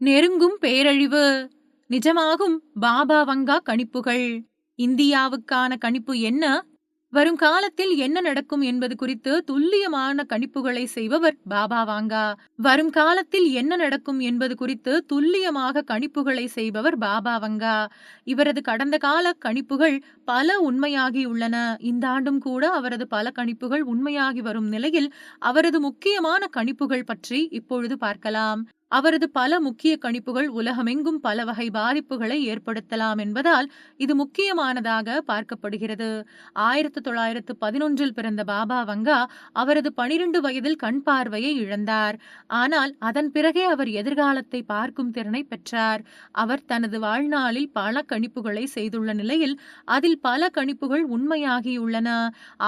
நெருங்கும் பேரழிவு. நிஜமாகும் பாபா வங்கா கணிப்புகள். இந்தியாவுக்கான கணிப்பு என்ன? வரும் காலத்தில் என்ன நடக்கும் என்பது குறித்து துல்லியமான கணிப்புகளை செய்பவர் பாபா வாங்கா. வரும் காலத்தில் என்ன நடக்கும் என்பது குறித்து துல்லியமாக கணிப்புகளை செய்பவர் பாபா வங்கா. இவரது கடந்த கால கணிப்புகள் பல உண்மையாகி உள்ளன. இந்த ஆண்டும் கூட அவரது பல கணிப்புகள் உண்மையாகி வரும் நிலையில் அவரது முக்கியமான கணிப்புகள் பற்றி இப்பொழுது பார்க்கலாம். அவரது பல முக்கிய கணிப்புகள் உலகமெங்கும் பல வகை பாதிப்புகளை ஏற்படுத்தலாம் என்பதால் இது முக்கியமானதாக பார்க்கப்படுகிறது. ஆயிரத்து தொள்ளாயிரத்து பதினொன்றில் பிறந்த பாபா வங்கா அவரது பனிரெண்டு வயதில் கண் பார்வையை இழந்தார். ஆனால் அதன் பிறகே அவர் எதிர்காலத்தை பார்க்கும் திறனை பெற்றார். அவர் தனது வாழ்நாளில் பல கணிப்புகளை செய்துள்ள நிலையில் அதில் பல கணிப்புகள் உண்மையாகியுள்ளன.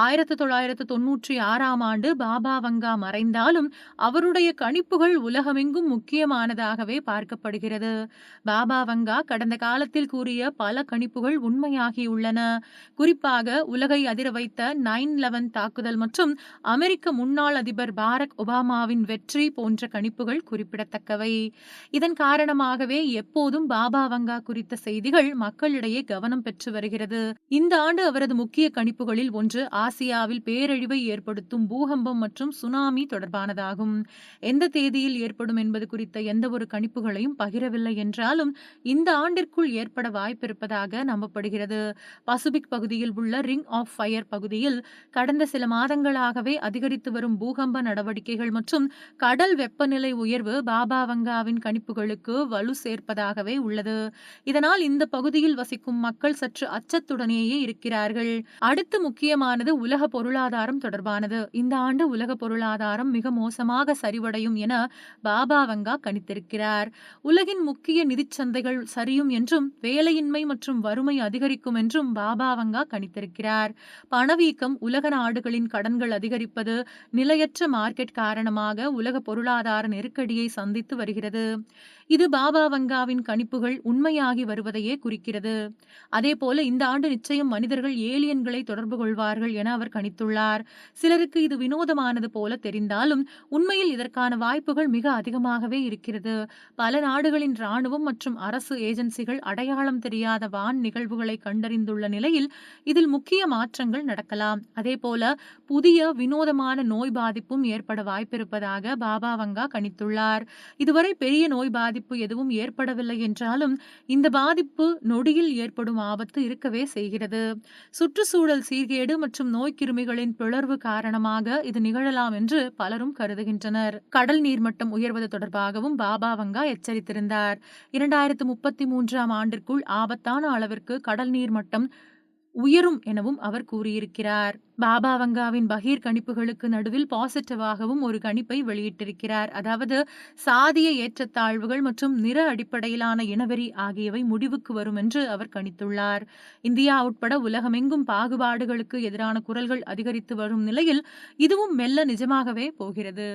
ஆயிரத்து தொள்ளாயிரத்து தொன்னூற்றி ஆறாம் ஆண்டு பாபா வங்கா மறைந்தாலும் அவருடைய கணிப்புகள் உலகமெங்கும் முக்கியமானதாகவே பார்க்கப்படுகிறது. பாபா வங்கா கடந்த காலத்தில் கூறிய பல கணிப்புகள் உண்மையாகியுள்ளன. குறிப்பாக உலகை அதிர வைத்த நைன் லெவன் தாக்குதல் மற்றும் அமெரிக்க முன்னாள் அதிபர் பாரக் ஒபாமாவின் வெற்றி போன்ற கணிப்புகள் குறிப்பிடத்தக்கவை. இதன் காரணமாகவே எப்போதும் பாபா வங்கா குறித்த செய்திகள் மக்களிடையே கவனம் பெற்று வருகிறது. இந்த ஆண்டு அவரது முக்கிய கணிப்புகளில் ஒன்று ஆசியாவில் பேரழிவை ஏற்படுத்தும் பூகம்பம் மற்றும் சுனாமி தொடர்பானதாகும். எந்த தேதியில் ஏற்படும் என்பது குறித்த எந்த ஒரு கணிப்புகளையும் பகிரவில்லை என்றாலும் இந்த ஆண்டிற்குள் ஏற்பட வாய்ப்பிருப்பதாக நம்பப்படுகிறது. பசிபிக் பகுதியில் உள்ள ரிங் ஆஃப் ஃபயர் பகுதியில் கடந்த சில மாதங்களாகவே அதிகரித்து வரும் பூகம்ப நடவடிக்கைகள் மற்றும் கடல் வெப்பநிலை உயர்வு பாபா வங்காவின் கணிப்புகளுக்கு வலு சேர்ப்பதாகவே உள்ளது. இதனால் இந்த பகுதியில் வசிக்கும் மக்கள் சற்று அச்சத்துடனேயே இருக்கிறார்கள். அடுத்து முக்கியமானது உலக பொருளாதாரம் தொடர்பானது. இந்த ஆண்டு உலக பொருளாதாரம் மிக மோசமாக சரிவடையும் என பாபா வங்கா தெளிவாக கணித்திருக்கிறார். உலகின் முக்கிய நிதிச்சந்தைகள் சரியும் என்றும் வேலையின்மை மற்றும் வறுமை அதிகரிக்கும் என்றும் பாபா வங்கா கணித்திருக்கிறார். பணவீக்கம் உலக நாடுகளின் கடன்கள் அதிகரிப்பது நிலையற்ற மார்க்கெட் காரணமாக உலக பொருளாதார நெருக்கடியை சந்தித்து வருகிறது. இது பாபா வங்காவின் கணிப்புகள் உண்மையாகி வருவதையே குறிக்கிறது. அதேபோல இந்த ஆண்டு நிச்சயம் மனிதர்கள் ஏலியன்களை தொடர்பு கொள்வார்கள் என அவர் கணித்துள்ளார். சிலருக்கு இது வினோதமானது போல தெரிந்தாலும் உண்மையில் இதற்கான வாய்ப்புகள் மிக அதிகமாகவே இருக்கிறது. பல நாடுகளின் ராணுவம் மற்றும் அரசு ஏஜென்சிகள் அடையாளம் தெரியாத வான் நிகழ்வுகளை கண்டறிந்துள்ள நிலையில் இதில் முக்கிய மாற்றங்கள் நடக்கலாம். அதேபோல புதிய வினோதமான நோய் பாதிப்பும் ஏற்பட வாய்ப்பிருப்பதாக பாபா வங்கா கணித்துள்ளார். இதுவரை பெரிய நோய் பாதிப்பு எதுவும் ஏற்படவில்லை என்றாலும் இந்த பாதிப்பு நொடியில் ஏற்படும் ஆபத்து இருக்கவே செய்கிறது. சுற்றுச்சூழல் சீர்கேடு மற்றும் நோய் கிருமிகளின் பிளர்வு காரணமாக இது நிகழலாம் என்று பலரும் கருதுகின்றனர். கடல் நீர்மட்டம் உயர்வது தொடர்பாக இருப்பதாகவும் பாபா வங்கா எச்சரித்திருந்தார். இரண்டாயிரத்து முப்பத்தி மூன்றாம் ஆண்டிற்குள் ஆபத்தான அளவிற்கு கடல் நீர் மட்டம் உயரும் எனவும் அவர் கூறியிருக்கிறார். பாபா வங்காவின் பகீர் கணிப்புகளுக்கு நடுவில் பாசிட்டிவாகவும் ஒரு கணிப்பை வெளியிட்டிருக்கிறார். அதாவது சாதிய ஏற்றத்தாழ்வுகள் மற்றும் நிற அடிப்படையிலான இனவெறி ஆகியவை முடிவுக்கு வரும் என்று அவர் கணித்துள்ளார். இந்தியா உட்பட உலகமெங்கும் பாகுபாடுகளுக்கு எதிரான குரல்கள் அதிகரித்து வரும் நிலையில் இதுவும் மெல்ல நிஜமாகவே போகிறது.